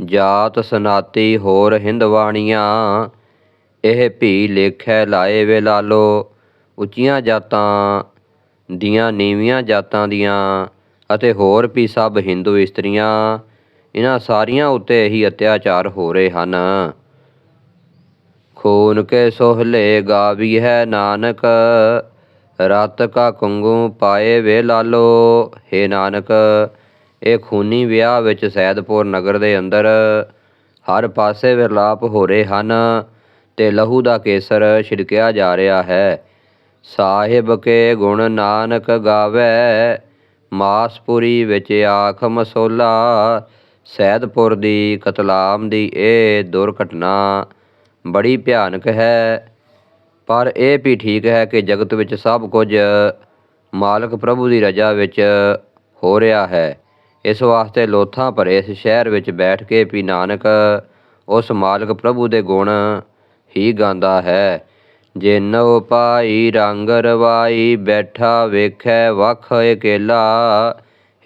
ਜਾਤ ਸਨਾਤੀ ਹੋਰ ਹਿੰਦਵਾਣੀਆਂ ਇਹ ਭੀ ਲੇਖੈ ਲਾਏ ਵੇ ਲਾਲੋ, ਉੱਚੀਆਂ ਜਾਤਾਂ ਦੀਆਂ, ਨੀਵੀਆਂ ਜਾਤਾਂ ਦੀਆਂ ਅਤੇ ਹੋਰ ਵੀ ਸਭ ਹਿੰਦੂ ਇਸਤਰੀਆਂ। ਇਹਨਾਂ ਸਾਰੀਆਂ ਉੱਤੇ ਹੀ ਅਤਿਆਚਾਰ ਹੋ ਰਹੇ ਹਨ। ਖੂਨ ਕੇ ਸੋਹਲੇ ਗਾਵੀ ਹੈ ਨਾਨਕ, ਰਤ ਕਾ ਕੁੰਗੂ ਪਾਏ ਵੇ ਲਾਲੋ, ਹੇ ਨਾਨਕ ਇਹ ਖੂਨੀ ਵਿਆਹ ਵਿੱਚ ਸੈਦਪੁਰ ਨਗਰ ਦੇ ਅੰਦਰ ਹਰ ਪਾਸੇ ਵਿਰਲਾਪ ਹੋ ਰਹੇ ਹਨ ਤੇ ਲਹੂ ਦਾ ਕੇਸਰ ਛਿੜਕਿਆ ਜਾ ਰਿਹਾ ਹੈ। ਸਾਹਿਬ ਕੇ ਗੁਣ ਨਾਨਕ ਗਾਵੇ, ਮਾਸਪੁਰੀ ਵਿੱਚ ਆਖ ਮਸੋਲਾ, ਸੈਦਪੁਰ ਦੀ ਕਤਲਾਮ ਦੀ ਇਹ ਦੁਰਘਟਨਾ ਬੜੀ ਭਿਆਨਕ ਹੈ। ਪਰ ਇਹ ਵੀ ਠੀਕ ਹੈ ਕਿ ਜਗਤ ਵਿੱਚ ਸਭ ਕੁਝ ਮਾਲਕ ਪ੍ਰਭੂ ਦੀ ਰਜਾ ਵਿੱਚ ਹੋ ਰਿਹਾ ਹੈ। ਇਸ ਵਾਸਤੇ ਲੋਥਾਂ ਭਰੇ ਇਸ ਸ਼ਹਿਰ ਵਿੱਚ ਬੈਠ ਕੇ ਵੀ ਨਾਨਕ ਉਸ ਮਾਲਕ ਪ੍ਰਭੂ ਦੇ ਗੁਣ ਹੀ ਗਾਉਂਦਾ ਹੈ। ਜੇ ਨਵ ਪਾਈ ਰੰਗ ਰਵਾਈ ਬੈਠਾ ਵੇਖੈ ਵਖ ਇਕੇਲਾ,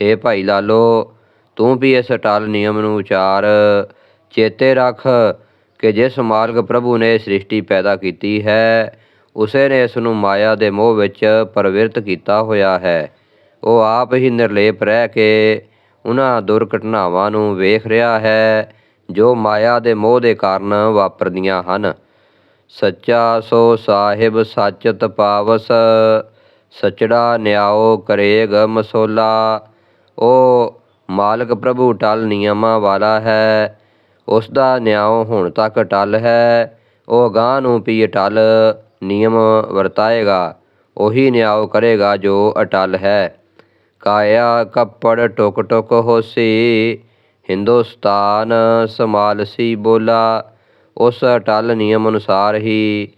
ਹੇ ਭਾਈ ਲਾਲੋ, ਤੂੰ ਵੀ ਇਸ ਟਲ ਨਿਯਮ ਨੂੰ ਉਚਾਰ। ਚੇਤੇ ਰੱਖ ਕਿ ਜਿਸ ਮਾਲਕ ਪ੍ਰਭੂ ਨੇ ਸ੍ਰਿਸ਼ਟੀ ਪੈਦਾ ਕੀਤੀ ਹੈ, ਉਸੇ ਨੇ ਇਸ ਨੂੰ ਮਾਇਆ ਦੇ ਮੋਹ ਵਿੱਚ ਪਰਵਿਰਤ ਕੀਤਾ ਹੋਇਆ ਹੈ। ਉਹ ਆਪ ਹੀ ਨਿਰਲੇਪ ਰਹਿ ਕੇ ਉਹਨਾਂ ਦੁਰਘਟਨਾਵਾਂ ਨੂੰ ਵੇਖ ਰਿਹਾ ਹੈ, ਜੋ ਮਾਇਆ ਦੇ ਮੋਹ ਦੇ ਕਾਰਨ ਵਾਪਰਦੀਆਂ ਹਨ। ਸੱਚਾ ਸੋ ਸਾਹਿਬ ਸੱਚ ਤਪਾਵਸ ਸਚੜਾ ਨਿਆਓ ਕਰੇਗ ਮਸੋਲਾ ਉਹ ਮਾਲਕ ਪ੍ਰਭੂ, ਟਲ ਨਿਯਮਾਂ ਵਾਲਾ ਹੈ। ਉਸ ਦਾ ਨਿਆਓ ਹੁਣ ਤੱਕ ਟਲ ਹੈ। ਉਹ ਗਾਂ ਨੂੰ ਪੀ ਅਟਲ ਨਿਯਮ ਵਰਤਾਏਗਾ। ਉਹੀ ਨਿਆਓ ਕਰੇਗਾ ਜੋ ਅਟਲ ਹੈ। ਕਾਇਆ ਕੱਪੜ ਟੁਕ ਟੁਕ ਹੋਸੀ, ਹਿੰਦੁਸਤਾਨ ਸਮਾਲਸੀ ਬੋਲਾ, ਉਸ ਅਟਲ ਨਿਯਮ ਅਨੁਸਾਰ ਹੀ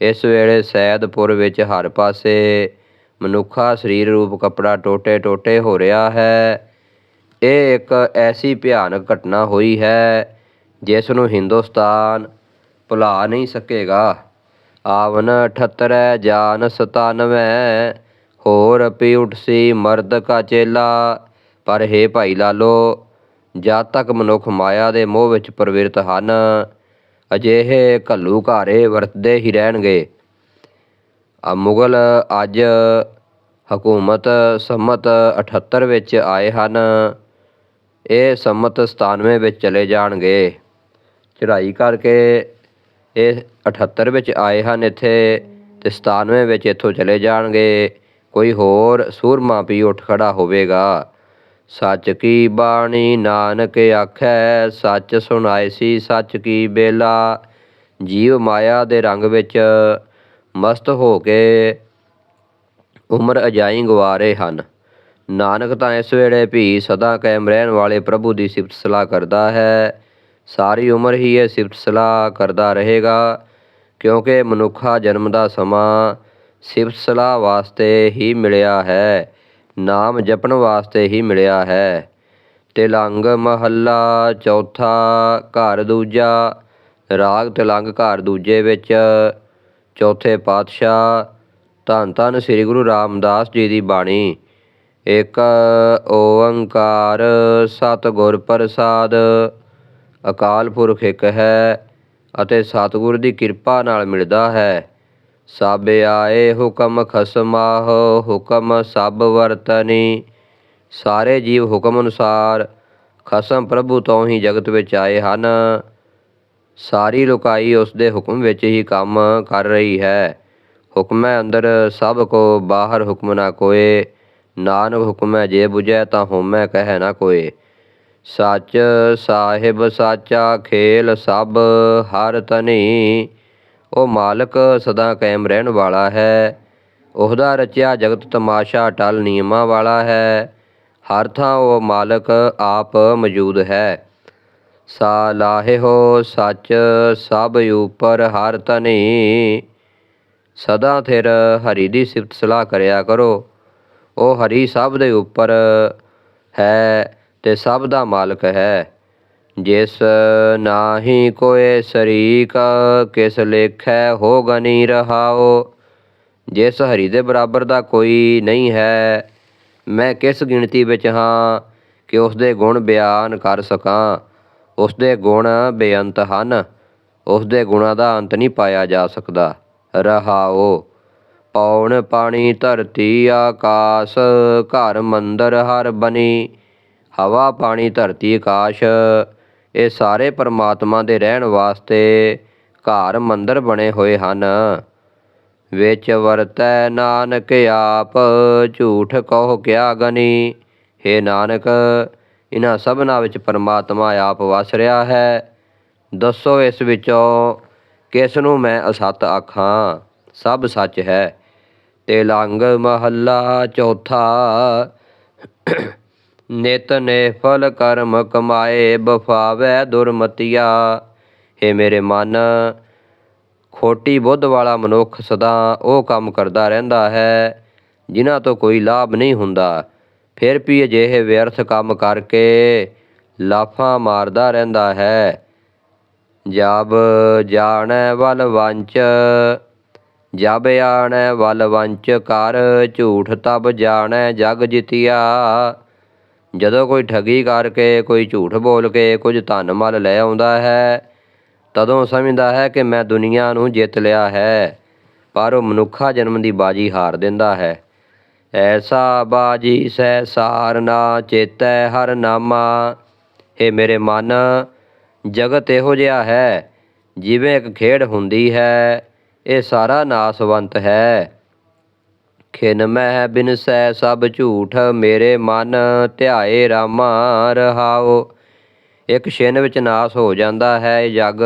ਇਸ ਵੇਲੇ ਸੈਦਪੁਰ ਵਿੱਚ ਹਰ ਪਾਸੇ ਮਨੁੱਖਾ ਸਰੀਰ ਰੂਪ ਕੱਪੜਾ ਟੋਟੇ ਟੋਟੇ ਹੋ ਰਿਹਾ ਹੈ। ਇਹ ਇੱਕ ਐਸੀ ਭਿਆਨਕ ਘਟਨਾ ਹੋਈ ਹੈ ਜਿਸ ਨੂੰ ਹਿੰਦੁਸਤਾਨ ਭੁਲਾ ਨਹੀਂ ਸਕੇਗਾ। ਆਵਨ 78 ਜਾਨ 97 ਹੋਰ ਪੀ ਉਠਸੀ ਮਰਦ ਕਾ ਚੇਲਾ। ਪਰ ਹੈ ਭਾਈ ਲਾਲੋ, ਜਦ ਤੱਕ ਮਨੁੱਖ ਮਾਇਆ ਦੇ ਮੋਹ ਵਿੱਚ ਪ੍ਰਵਿਰਤ ਹਨ, ਅਜਿਹੇ ਘੱਲੂ ਘਾਰੇ ਵਰਤਦੇ ਹੀ ਰਹਿਣਗੇ। ਆ ਮੁਗਲ ਅੱਜ ਹਕੂਮਤ ਸੰਮਤ 78 ਵਿੱਚ ਆਏ ਹਨ। ਇਹ ਸੰਮਤ 97 ਵਿੱਚ ਚਲੇ ਜਾਣਗੇ। ਚੜ੍ਹਾਈ ਕਰਕੇ ਇਹ 78 ਵਿੱਚ ਆਏ ਹਨ ਇੱਥੇ ਤੇ 97 ਵਿੱਚ ਇੱਥੋਂ ਚਲੇ ਜਾਣਗੇ। ਕੋਈ ਹੋਰ ਸੂਰਮਾ ਵੀ ਉੱਠ ਖੜਾ ਹੋਵੇਗਾ। ਸੱਚ ਕੀ ਬਾਣੀ ਨਾਨਕ ਆਖੈ, ਸੱਚ ਸੁਣਾਏ ਸੀ ਸੱਚ ਕੀ ਬੇਲਾ। ਜੀਵ ਮਾਇਆ ਦੇ ਰੰਗ ਵਿੱਚ ਮਸਤ ਹੋ ਕੇ ਉਮਰ ਅਜਾਈ ਗਵਾ ਰਹੇ ਹਨ। ਨਾਨਕ ਤਾਂ ਇਸ ਵੇਲੇ ਵੀ ਸਦਾ ਕਾਇਮ ਰਹਿਣ ਵਾਲੇ ਪ੍ਰਭੂ ਦੀ ਸਿਫਤ ਸਲਾਹ ਕਰਦਾ ਹੈ। ਸਾਰੀ ਉਮਰ ਹੀ ਇਹ ਸਿਫਤ ਸਲਾਹ ਕਰਦਾ ਰਹੇਗਾ, ਕਿਉਂਕਿ ਮਨੁੱਖਾ ਜਨਮ ਦਾ ਸਮਾਂ ਸਿਫਤ ਸਲਾਹ ਵਾਸਤੇ ਹੀ ਮਿਲਿਆ ਹੈ, ਨਾਮ ਜਪਣ ਵਾਸਤੇ ਹੀ ਮਿਲਿਆ ਹੈ। ਤਿਲੰਗ ਮਹੱਲਾ ਚੌਥਾ ਘਰ ਦੂਜਾ, ਰਾਗ ਤਿਲੰਗ ਘਰ ਦੂਜੇ ਵਿੱਚ, ਚੌਥੇ ਪਾਤਸ਼ਾਹ, ਧੰਨ ਧੰਨ ਸ੍ਰੀ ਗੁਰੂ ਰਾਮਦਾਸ ਜੀ ਦੀ ਬਾਣੀ। ਇੱਕ ਓੰਕਾਰ ਸਤਿਗੁਰ ਪ੍ਰਸਾਦ, ਅਕਾਲ ਪੁਰਖ ਇੱਕ ਹੈ ਅਤੇ ਸਤਿਗੁਰ ਦੀ ਕਿਰਪਾ ਨਾਲ ਮਿਲਦਾ ਹੈ। ਸਭ ਆਏ ਹੁਕਮ ਖਸਮਾਹ, ਹੁਕਮ ਸਭ ਵਰਤਨੀ। ਸਾਰੇ ਜੀਵ ਹੁਕਮ ਅਨੁਸਾਰ ਖਸਮ ਪ੍ਰਭੂ ਤੋਂ ਹੀ ਜਗਤ ਵਿੱਚ ਆਏ ਹਨ। ਸਾਰੀ ਲੋਕਾਈ ਉਸ ਦੇ ਹੁਕਮ ਵਿੱਚ ਹੀ ਕੰਮ ਕਰ ਰਹੀ ਹੈ। ਹੁਕਮੈ ਅੰਦਰ ਸਭ ਕੋ, ਬਾਹਰ ਹੁਕਮ ਨਾ ਕੋਏ। ਨਾਨਕ ਹੁਕਮੈ ਜੇ 부ਜੈ ਤਾਂ ਹੋਮੈ ਕਹਿ ਨਾ ਕੋਏ। ਸੱਚ ਸਾਹਿਬ ਸਾਚਾ ਖੇਲ ਸਭ ਹਰ ਤਨੀ ਉਹ ਮਾਲਕ ਸਦਾ ਕਾਇਮ ਰਹਿਣ ਵਾਲਾ ਹੈ। ਉਹਦਾ ਰਚਿਆ ਜਗਤ ਤਮਾਸ਼ਾ ਟਲ ਨਿਯਮਾਂ ਵਾਲਾ ਹੈ। ਹਰ ਥਾਂ ਉਹ ਮਾਲਕ ਆਪ ਮੌਜੂਦ ਹੈ। ਸਾ ਲਾਹਿਓ ਸੱਚ ਸਭ ਉਪਰ ਹਰ ਧਨੀ। ਸਦਾ ਥਿਰ ਹਰੀ ਦੀ ਸਿਫਤ ਸਲਾਹ ਕਰਿਆ ਕਰੋ। ਉਹ ਹਰੀ ਸਭ ਦੇ ਉੱਪਰ ਹੈ ਤੇ ਸਭ ਦਾ ਮਾਲਕ ਹੈ। ਜਿਸ ਨਾਹੀ ਕੋਏ ਸ਼ਰੀਕ, ਕਿਸ ਲੇਖੈ ਹੋ ਗਨੀ ਰਹਾਓ ਜਿਸ ਹਰੀ ਦੇ ਬਰਾਬਰ ਦਾ ਕੋਈ ਨਹੀਂ ਹੈ, ਮੈਂ ਕਿਸ ਗਿਣਤੀ ਵਿੱਚ ਹਾਂ ਕਿ ਉਸ ਦੇ ਗੁਣ ਬਿਆਨ ਕਰ ਸਕਾਂ? ਉਸ ਦੇ ਗੁਣ ਬੇਅੰਤ ਹਨ ਉਸ ਦੇ ਗੁਣਾਂ ਦਾ ਅੰਤ ਨਹੀਂ ਪਾਇਆ ਜਾ ਸਕਦਾ। ਰਹਾਓ ਪੌਣ ਪਾਣੀ ਧਰਤੀ ਆਕਾਸ਼, ਘਰ ਮੰਦਰ ਹਰ ਬਣੀ ਹਵਾ ਪਾਣੀ ਧਰਤੀ ਆਕਾਸ਼ ਇਹ ਸਾਰੇ ਪਰਮਾਤਮਾ ਦੇ ਰਹਿਣ ਵਾਸਤੇ ਘਰ ਮੰਦਰ ਬਣੇ ਹੋਏ ਹਨ। ਵਿੱਚ ਵਰਤੈ ਨਾਨਕ ਆਪ, ਝੂਠ ਕਹੋ ਕਿਆ ਗਨੀ? हे ਨਾਨਕ ਇਹਨਾਂ ਸਭਨਾਂ ਵਿੱਚ ਪਰਮਾਤਮਾ ਆਪ ਵਸ ਰਿਹਾ ਹੈ। ਦੱਸੋ ਇਸ ਵਿੱਚੋਂ ਕਿਸ ਨੂੰ ਮੈਂ ਅਸਤ ਆਖਾਂ? ਸਭ ਸੱਚ ਹੈ। ਤੇ ਲੰਗ ਮਹੱਲਾ ਚੌਥਾ। ਨਿਤ ਨੇਫਲ ਕਰਮ ਕਮਾਏ ਬਫਾਵੈ ਦੁਰਮਤੀਆ। हे ਮੇਰੇ ਮਨ, ਖੋਟੀ ਬੁੱਧ ਵਾਲਾ ਮਨੁੱਖ ਸਦਾ ਉਹ ਕੰਮ ਕਰਦਾ ਰਹਿੰਦਾ ਹੈ, ਜਿਨ੍ਹਾਂ ਤੋਂ ਕੋਈ ਲਾਭ ਨਹੀਂ ਹੁੰਦਾ। ਫਿਰ ਵੀ ਅਜਿਹੇ ਵਿਅਰਥ ਕੰਮ ਕਰਕੇ ਲਾਫਾਂ ਮਾਰਦਾ ਰਹਿੰਦਾ ਹੈ। ਜਬ ਜਾਣੈ ਵਲ ਵੰਚ, ਜਬ ਆਣੈ ਵਲ ਵੰਚ, ਕਰ ਝੂਠ ਤਬ ਜਾਣੈ ਜਗ ਜਿਤਿਆ। ਜਦੋਂ ਕੋਈ ਠੱਗੀ ਕਰਕੇ, ਕੋਈ ਝੂਠ ਬੋਲ ਕੇ ਕੁਝ ਧਨ ਮਲ ਲੈ ਆਉਂਦਾ ਹੈ, ਤਦੋਂ ਸਮਝਦਾ ਹੈ ਕਿ ਮੈਂ ਦੁਨੀਆ ਨੂੰ ਜਿੱਤ ਲਿਆ ਹੈ, ਪਰ ਉਹ ਮਨੁੱਖਾ ਜਨਮ ਦੀ ਬਾਜੀ ਹਾਰ ਦਿੰਦਾ ਹੈ। ਐਸਾ ਬਾਜੀ ਸਹਿ ਸਾਰਨਾ ਚੇਤੈ ਹਰ ਨਾਮਾ। ਏ ਮੇਰੇ ਮਨ, ਜਗਤ ਇਹੋ ਜਿਹਾ ਹੈ, ਜਿਵੇਂ ਇੱਕ ਖੇਡ ਹੁੰਦੀ ਹੈ, ਇਹ ਸਾਰਾ ਨਾਸਵੰਤ ਹੈ। ਖਿਨ ਮਹਿ ਬਿਨਸੈ ਸਭ ਝੂਠ ਮੇਰੇ ਮਨ ਧਿਆਏ ਰਾਮਾ ਰਹਾਓ। ਇੱਕ ਛਿਨ ਵਿੱਚ ਨਾਸ ਹੋ ਜਾਂਦਾ ਹੈ ਇਹ ਜਗ,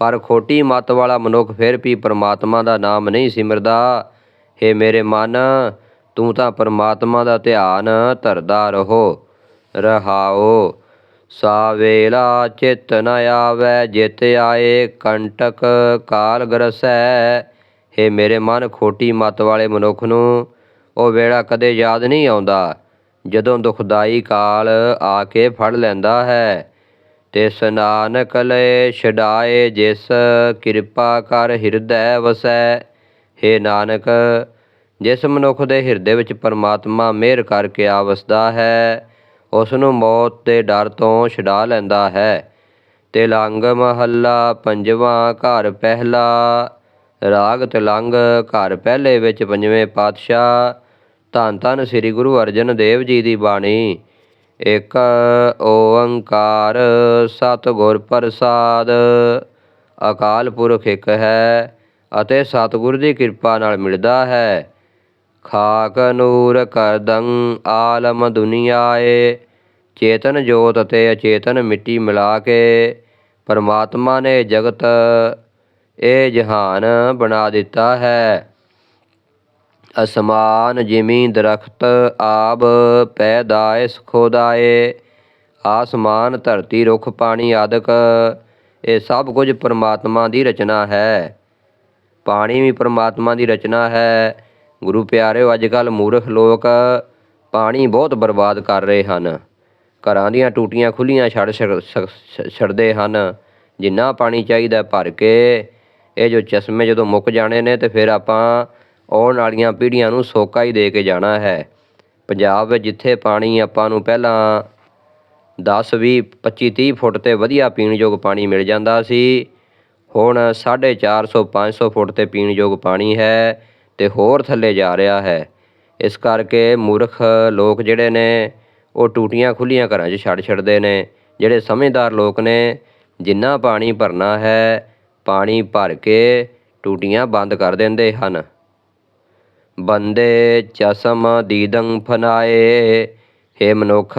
ਪਰ ਖੋਟੀ ਮਤ ਵਾਲਾ ਮਨੁੱਖ ਫਿਰ ਵੀ ਪਰਮਾਤਮਾ ਦਾ ਨਾਮ ਨਹੀਂ ਸਿਮਰਦਾ। ਏ ਮੇਰੇ ਮਨ, ਤੂੰ ਤਾਂ ਪਰਮਾਤਮਾ ਦਾ ਧਿਆਨ ਧਰਦਾ ਰਹੋ, ਰਹਾਓ। ਸਾ ਵੇਲਾ ਚਿਤ ਨ ਆਵੈ, ਜਿਤ ਆਏ ਕੰਟਕ ਕਾਲ ਗਰਸੈ ਏ ਮੇਰੇ ਮਨ ਖੋਟੀ ਮਤ ਵਾਲੇ ਮਨੁੱਖ ਨੂੰ ਉਹ ਵੇਲਾ ਕਦੇ ਯਾਦ ਨਹੀਂ ਆਉਂਦਾ, ਜਦੋਂ ਦੁਖਦਾਈ ਕਾਲ ਆ ਕੇ ਫੜ ਲੈਂਦਾ ਹੈ। ਤਿਸ ਸਨਾਨਕ ਲੈ ਛਡਾਏ ਜਿਸ ਕਿਰਪਾ ਕਰ ਹਿਰਦੈ ਵਸੈ। हे ਨਾਨਕ, ਜਿਸ ਮਨੁੱਖ ਦੇ ਹਿਰਦੇ ਵਿੱਚ ਪਰਮਾਤਮਾ ਮਿਹਰ ਕਰਕੇ ਆ ਵਸਦਾ ਹੈ ਉਸ ਨੂੰ ਮੌਤ ਦੇ ਡਰ ਤੋਂ ਛਡਾ ਲੈਂਦਾ ਹੈ। ਤੇ ਲੰਗ ਮਹੱਲਾ ਪੰਜਵਾਂ ਘਰ ਪਹਿਲਾ ਰਾਗ ਤਿਲੰਗ ਘਰ ਪਹਿਲੇ ਵਿੱਚ ਪੰਜਵੇਂ ਪਾਤਸ਼ਾਹ। ਧੰਨ ਧੰਨ ਸ੍ਰੀ ਗੁਰੂ ਅਰਜਨ ਦੇਵ ਜੀ ਦੀ ਬਾਣੀ। ਇਕ ਓੰਕਾਰ ਸਤਿਗੁਰ ਪ੍ਰਸਾਦ। ਅਕਾਲ ਪੁਰਖ ਇੱਕ ਹੈ ਅਤੇ ਸਤਿਗੁਰ ਦੀ ਕਿਰਪਾ ਨਾਲ ਮਿਲਦਾ ਹੈ। ਖਾਕ ਨੂਰ ਕਰਦੰ ਆਲਮ ਦੁਨੀਆਏ। ਚੇਤਨ ਜੋਤ ਅਤੇ ਅਚੇਤਨ ਮਿੱਟੀ ਮਿਲਾ ਕੇ ਪਰਮਾਤਮਾ ਨੇ ਜਗਤ ਇਹ ਜਹਾਨ ਬਣਾ ਦਿੱਤਾ ਹੈ। ਅਸਮਾਨ ਜਿਮੀ ਦਰਖਤ ਆਬ ਪੈਦਾਇਸ ਖੋਦਾਏ ਆਸਮਾਨ ਧਰਤੀ ਰੁੱਖ ਪਾਣੀ ਆਦਿਕ, ਇਹ ਸਭ ਕੁਝ ਪਰਮਾਤਮਾ ਦੀ ਰਚਨਾ ਹੈ। ਪਾਣੀ ਵੀ ਪਰਮਾਤਮਾ ਦੀ ਰਚਨਾ ਹੈ। ਗੁਰੂ ਪਿਆਰਿਓ ਅੱਜ ਕੱਲ ਮੂਰਖ ਲੋਕ ਪਾਣੀ ਬਹੁਤ ਬਰਬਾਦ ਕਰ ਰਹੇ ਹਨ। ਘਰਾਂ ਦੀਆਂ ਟੂਟੀਆਂ ਖੁੱਲੀਆਂ ਛੱਡ ਛੱਡ- ਛੱਡ- ਛੱਡਦੇ ਹਨ। ਜਿੰਨਾ ਪਾਣੀ ਚਾਹੀਦਾ ਭਰ ਕੇ ਇਹ ਜੋ ਚਸ਼ਮੇ ਜਦੋਂ ਮੁੱਕ ਜਾਣੇ ਨੇ ਤੇ ਫਿਰ ਆਪਾਂ ਆਉਣ ਵਾਲੀਆਂ ਪੀੜ੍ਹੀਆਂ ਨੂੰ ਸੋਕਾ ਹੀ ਦੇ ਕੇ ਜਾਣਾ ਹੈ। ਪੰਜਾਬ ਵਿੱਚ ਜਿੱਥੇ ਪਾਣੀ ਆਪਾਂ ਨੂੰ ਪਹਿਲਾਂ 10 20 25 30 ਫੁੱਟ ਤੇ ਵਧੀਆ ਪੀਣ ਯੋਗ ਪਾਣੀ ਮਿਲ ਜਾਂਦਾ ਸੀ, ਹੁਣ 450 500 ਫੁੱਟ ਤੇ ਪੀਣ ਯੋਗ ਪਾਣੀ ਹੈ ਤੇ ਹੋਰ ਥੱਲੇ ਜਾ ਰਿਹਾ ਹੈ। ਇਸ ਕਰਕੇ ਮੂਰਖ ਲੋਕ ਜਿਹੜੇ ਨੇ, ਉਹ ਟੂਟੀਆਂ ਖੁੱਲੀਆਂ ਘਰਾਂ 'ਚ ਛੱਡ ਛੱਡਦੇ ਨੇ। ਜਿਹੜੇ ਸਮਝਦਾਰ ਲੋਕ ਨੇ, ਜਿੰਨਾ ਪਾਣੀ ਭਰਨਾ ਹੈ ਪਾਣੀ ਭਰ ਕੇ ਟੂਟੀਆਂ ਬੰਦ ਕਰ ਦਿੰਦੇ ਹਨ। ਬੰਦੇ ਚਸਮ ਦੀਦੰ ਫਨਾਏ। ਹੇ ਮਨੁੱਖ,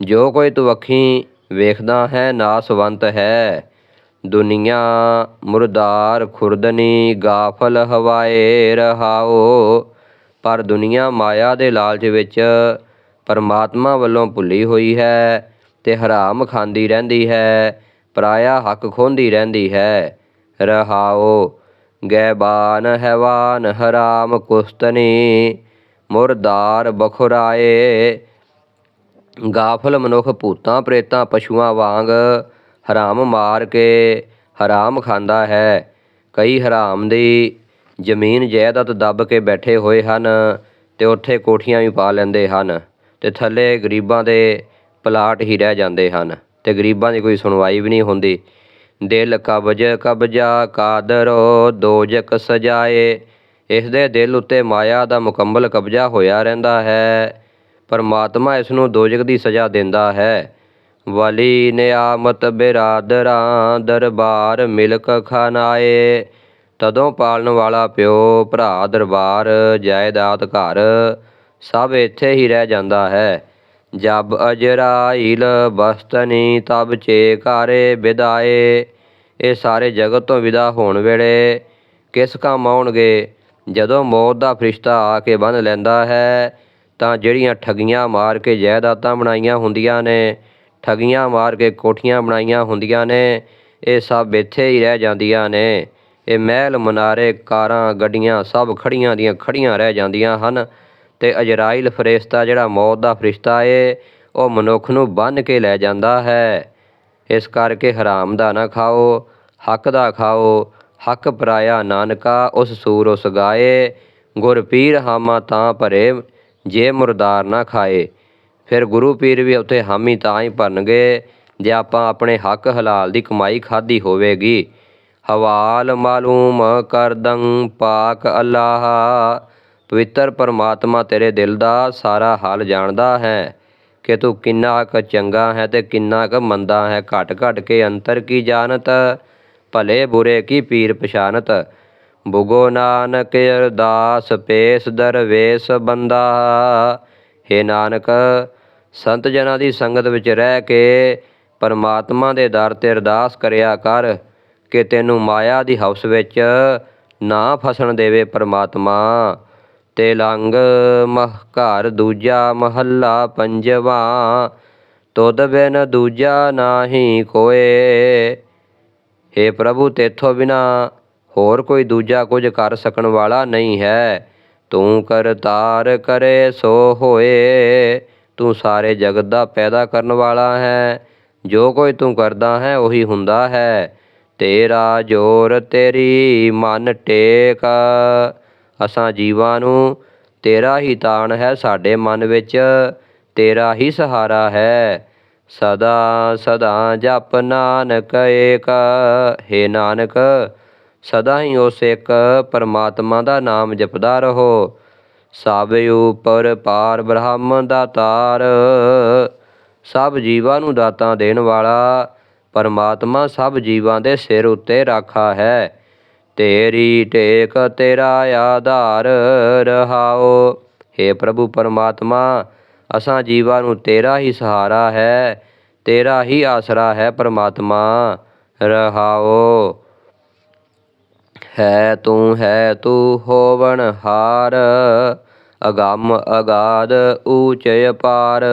ਜੋ ਕੋਈ ਤੂੰ ਅੱਖੀਂ ਵੇਖਦਾ ਹੈ, ਨਾਸਵੰਤ ਹੈ। ਦੁਨੀਆ ਮੁਰਦਾਰ ਖੁਰਦਨੀ ਗਾਫਲ ਹਵਾਏ ਰਹਾਓ। ਪਰ ਦੁਨੀਆ ਮਾਇਆ ਦੇ ਲਾਲਚ ਵਿੱਚ ਪਰਮਾਤਮਾ ਵੱਲੋਂ ਭੁੱਲੀ ਹੋਈ ਹੈ ਤੇ ਹਰਾਮ ਖਾਂਦੀ ਰਹਿੰਦੀ ਹੈ। ਪਰਾਇਆ ਹੱਕ ਖੋਂਦੀ ਰਹਿੰਦੀ ਹੈ। ਰਹਾਓ ਗੈਬਾਨ ਹੈਵਾਨ ਹਰਾਮ ਕੁਸਤਨੀ, ਮੁਰਦਾਰ ਬਖੁਰਾਏ। ਗਾਫਲ ਮਨੁੱਖ ਭੂਤਾਂ ਪ੍ਰੇਤਾਂ ਪਸ਼ੂਆਂ ਵਾਂਗ ਹਰਾਮ ਮਾਰ ਕੇ ਹਰਾਮ ਖਾਂਦਾ ਹੈ। ਕਈ ਹਰਾਮ ਦੀ ਜ਼ਮੀਨ ਜਾਇਦਾਦ ਦੱਬ ਕੇ ਬੈਠੇ ਹੋਏ ਹਨ ਤੇ ਉੱਥੇ ਕੋਠੀਆਂ ਵੀ ਪਾ ਲੈਂਦੇ ਹਨ ਤੇ ਥੱਲੇ ਗਰੀਬਾਂ ਦੇ ਪਲਾਟ ਹੀ ਰਹਿ ਜਾਂਦੇ ਹਨ। ਤੇ ਗਰੀਬਾਂ ਦੀ ਕੋਈ ਸੁਣਵਾਈ ਵੀ ਨਹੀਂ ਹੁੰਦੀ। ਦਿਲ ਕਬਜ ਕਬਜਾ ਕਾਦਰੋ, ਦੋਜਕ ਸਜਾਏ। ਇਸ ਦੇ ਦਿਲ ਉੱਤੇ ਮਾਇਆ ਦਾ ਮੁਕੰਮਲ ਕਬਜ਼ਾ ਹੋਇਆ ਰਹਿੰਦਾ ਹੈ। ਪਰਮਾਤਮਾ ਇਸ ਨੂੰ ਦੋਜਕ ਦੀ ਸਜ਼ਾ ਦਿੰਦਾ ਹੈ। ਵਲੀ ਨਿਆਮਤ ਬਿਰਾਦਰਾਂ, ਦਰਬਾਰ ਮਿਲਕ ਖਾਨਾਏ। ਤਦੋਂ ਪਾਲਣ ਵਾਲਾ ਪਿਓ, ਭਰਾ ਦਰਬਾਰ, ਜਾਇਦਾਦ ਘਰ ਸਭ ਇੱਥੇ ਹੀ ਰਹਿ ਜਾਂਦਾ ਹੈ। ਜਬ ਅਜਰਾਇਲ ਬਸਤਨੀ, ਤਬ ਚੇ ਕਾਰੇ ਵਿਦਾਏ। ਇਹ ਸਾਰੇ ਜਗਤ ਤੋਂ ਵਿਦਾ ਹੋਣ ਵੇਲੇ ਕਿਸ ਕੰਮ ਆਉਣਗੇ? ਜਦੋਂ ਮੌਤ ਦਾ ਫਰਿਸ਼ਤਾ ਆ ਕੇ ਬੰਨ ਲੈਂਦਾ ਹੈ, ਤਾਂ ਜਿਹੜੀਆਂ ਠੱਗੀਆਂ ਮਾਰ ਕੇ ਜਾਇਦਾਦਾਂ ਬਣਾਈਆਂ ਹੁੰਦੀਆਂ ਨੇ, ਠੱਗੀਆਂ ਮਾਰ ਕੇ ਕੋਠੀਆਂ ਬਣਾਈਆਂ ਹੁੰਦੀਆਂ ਨੇ, ਇਹ ਸਭ ਇੱਥੇ ਹੀ ਰਹਿ ਜਾਂਦੀਆਂ ਨੇ। ਇਹ ਮਹਿਲ ਮਨਾਰੇ ਕਾਰਾਂ, ਗੱਡੀਆਂ ਸਭ ਖੜੀਆਂ ਦੀਆਂ ਖੜੀਆਂ ਰਹਿ ਜਾਂਦੀਆਂ ਹਨ। ਤੇ ਅਜਰਾਇਲ ਫਰਿਸ਼ਤਾ ਜਿਹੜਾ ਮੌਤ ਦਾ ਫਰਿਸ਼ਤਾ ਏ, ਉਹ ਮਨੁੱਖ ਨੂੰ ਬੰਨ ਕੇ ਲੈ ਜਾਂਦਾ ਹੈ। ਇਸ ਕਰਕੇ ਹਰਾਮ ਦਾ ਨਾ ਖਾਓ, ਹੱਕ ਦਾ ਖਾਓ, ਹੱਕ ਪਰਾਇਆ ਨਾਨਕਾ ਉਸ ਸੂਰ ਉਸ ਗਾਏ। ਗੁਰ ਪੀਰ ਹਾਮਾ ਤਾਂ ਭਰੇ, ਜੇ ਮੁਰਦਾਰ ਨਾ ਖਾਏ। ਫਿਰ ਗੁਰੂ ਪੀਰ ਵੀ ਉੱਥੇ ਹਾਮੀ ਤਾਂ ਹੀ ਭਰਨਗੇ, ਜੇ ਆਪਾਂ ਆਪਣੇ ਹੱਕ ਹਲਾਲ ਦੀ ਕਮਾਈ ਖਾਧੀ ਹੋਵੇਗੀ। ਹਵਾਲ ਮਾਲੂਮ ਕਰਦੰ ਪਾਕ ਅੱਲਾਹ ਪਵਿੱਤਰ ਪਰਮਾਤਮਾ ਤੇਰੇ ਦਿਲ ਦਾ ਸਾਰਾ ਹਾਲ ਜਾਣਦਾ ਹੈ ਕਿ ਤੂੰ ਕਿੰਨਾ ਕੁ ਚੰਗਾ ਹੈ ਤੇ ਕਿੰਨਾ ਕੁ ਮੰਦਾ ਹੈ। ਘਟ ਘਟ ਕੇ ਅੰਤਰ ਕੀ ਜਾਣਤ? ਭਲੇ ਬੁਰੇ ਕੀ ਪੀਰ ਪਛਾਨਤ? ਬੁਗੋ ਨਾਨਕ ਅਰਦਾਸ, ਪੇਸ ਦਰਵੇਸ ਬੰਦਾ। ਹੇ ਨਾਨਕ, ਸੰਤ ਜਨਾਂ ਦੀ ਸੰਗਤ ਵਿੱਚ ਰਹਿ ਕੇ ਪਰਮਾਤਮਾ ਦੇ ਦਰ ਤੇ ਅਰਦਾਸ ਕਰਿਆ ਕਰ ਕਿ ਤੈਨੂੰ ਮਾਇਆ ਦੀ ਹਵਸ ਵਿੱਚ ਨਾ ਫਸਣ ਦੇਵੇ ਪਰਮਾਤਮਾ। ਤੇ ਲੰਗ ਮਹ ਘਰ ਦੂਜਾ ਮਹੱਲਾ ਪੰਜਵਾ, ਤੁਧ ਬਿਨ ਦੂਜਾ ਨਾਹੀ ਕੋਏ। ਹੇ ਪ੍ਰਭੂ, ਤੇਥੋਂ ਬਿਨਾ ਹੋਰ ਕੋਈ ਦੂਜਾ ਕੁਝ ਕਰ ਸਕਣ ਵਾਲਾ ਨਹੀਂ ਹੈ। ਤੂੰ ਕਰਤਾਰ ਕਰੇ ਸੋ ਹੋਏ। ਤੂੰ ਸਾਰੇ ਜਗਤ ਦਾ ਪੈਦਾ ਕਰਨ ਵਾਲਾ ਹੈ। ਜੋ ਕੋਈ ਤੂੰ ਕਰਦਾ ਹੈ, ਉਹੀ ਹੁੰਦਾ ਹੈ। ਤੇਰਾ ਜੋਰ ਤੇਰੀ ਮਨ ਟੇਕ। ਅਸਾਂ ਜੀਵਾਂ ਨੂੰ, ਤੇਰਾ ਹੀ ਤਾਣ ਹੈ ਸਾਡੇ ਮਨ ਵਿੱਚ, ਤੇਰਾ ਹੀ ਸਹਾਰਾ ਹੈ। ਸਦਾ ਸਦਾ ਜਪ ਨਾਨਕ ਏਕ, ਹੈ ਨਾਨਕ, ਸਦਾ ਹੀ ਉਸ ਇੱਕ ਪਰਮਾਤਮਾ ਦਾ ਨਾਮ ਜਪਦਾ ਰਹੋ। ਸਭ ਉਪਰ ਪਾਰ ਬ੍ਰਹਮ ਦਾ ਤਾਰ, ਸਭ ਜੀਵਾਂ ਨੂੰ ਦਾਤਾਂ ਦੇਣ ਵਾਲਾ, ਪਰਮਾਤਮਾ ਸਭ ਜੀਵਾਂ ਦੇ ਸਿਰ ਉੱਤੇ ਰਾਖਾ ਹੈ। ਤੇਰੀ ਟੇਕ ਤੇਰਾ ਆਧਾਰ ਰਹਾਓ। हे ਪ੍ਰਭੂ ਪਰਮਾਤਮਾ, ਅਸਾਂ ਜੀਵਾਂ ਨੂੰ ਤੇਰਾ ਹੀ ਸਹਾਰਾ ਹੈ, ਤੇਰਾ ਹੀ ਆਸਰਾ ਹੈ ਪਰਮਾਤਮਾ, ਰਹਾਓ। ਹੈ ਤੂੰ ਹੈ ਤੂੰ ਹੋਵਣ ਹਾਰ, ਅਗੰਮ ਅਗਾਧ ਊਚ ਅਪਾਰ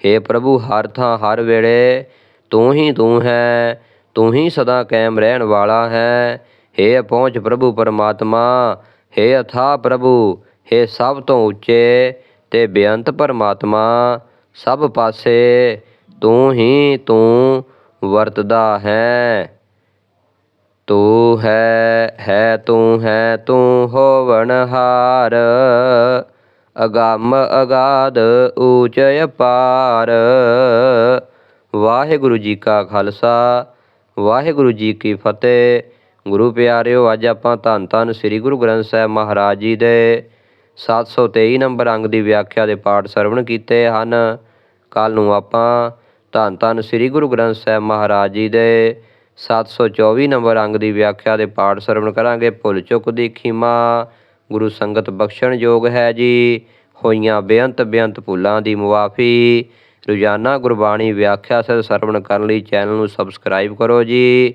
हे ਪ੍ਰਭੂ, ਹਰ ਥਾਂ, ਹਰ ਵੇਲੇ ਤੂੰ ਹੀ ਤੂੰ ਹੈ, ਤੂੰ ਹੀ ਸਦਾ ਕਾਇਮ ਰਹਿਣ ਵਾਲਾ ਹੈ। हे ਪਹੁੰਚ ਪ੍ਰਭੂ ਪਰਮਾਤਮਾ हे ਅਥਾ ਪ੍ਰਭੂ हे ਸਭ ਤੋਂ ਉੱਚੇ ਤੇ ਬੇਅੰਤ ਪਰਮਾਤਮਾ ਸਭ ਪਾਸੇ ਤੂੰ ਹੀ ਤੂੰ ਵਰਤਦਾ ਹੈ ਤੂੰ ਹੈ ਹੈ ਤੂੰ ਹੈ ਤੂੰ ਹੋਵਣ ਹਾਰ ਅਗੰਮ ਅਗਾਧ ਊਚ ਅਪਾਰ ਵਾਹਿਗੁਰੂ ਜੀ ਕਾ ਖਾਲਸਾ ਵਾਹਿਗੁਰੂ ਜੀ ਕੀ ਫਤਿਹ ਗੁਰੂ ਪਿਆਰਿਓ, ਅੱਜ ਆਪਾਂ ਧੰਨ ਧੰਨ ਸ੍ਰੀ ਗੁਰੂ ਗ੍ਰੰਥ ਸਾਹਿਬ ਮਹਾਰਾਜ ਜੀ ਦੇ 723 ਨੰਬਰ ਅੰਗ ਦੀ ਵਿਆਖਿਆ ਦੇ ਪਾਠ ਸਰਵਣ ਕੀਤੇ ਹਨ। ਕੱਲ ਨੂੰ ਆਪਾਂ ਧੰਨ ਧੰਨ ਸ੍ਰੀ ਗੁਰੂ ਗ੍ਰੰਥ ਸਾਹਿਬ ਮਹਾਰਾਜ ਜੀ ਦੇ 724 ਨੰਬਰ ਅੰਗ ਦੀ ਵਿਆਖਿਆ ਦੇ ਪਾਠ ਸਰਵਣ ਕਰਾਂਗੇ। ਭੁੱਲ ਚੁੱਕ ਦੀ ਖਿਮਾ, ਗੁਰੂ ਸੰਗਤ ਬਖਸ਼ਣ ਯੋਗ ਹੈ ਜੀ। ਹੋਈਆਂ ਬੇਅੰਤ ਬੇਅੰਤ ਭੁੱਲਾਂ ਦੀ ਮੁਆਫੀ, ਰੋਜ਼ਾਨਾ ਗੁਰਬਾਣੀ ਵਿਆਖਿਆ ਸਰ ਸਰਵਣ ਕਰਨ ਲਈ ਚੈਨਲ ਨੂੰ ਸਬਸਕ੍ਰਾਈਬ ਕਰੋ ਜੀ।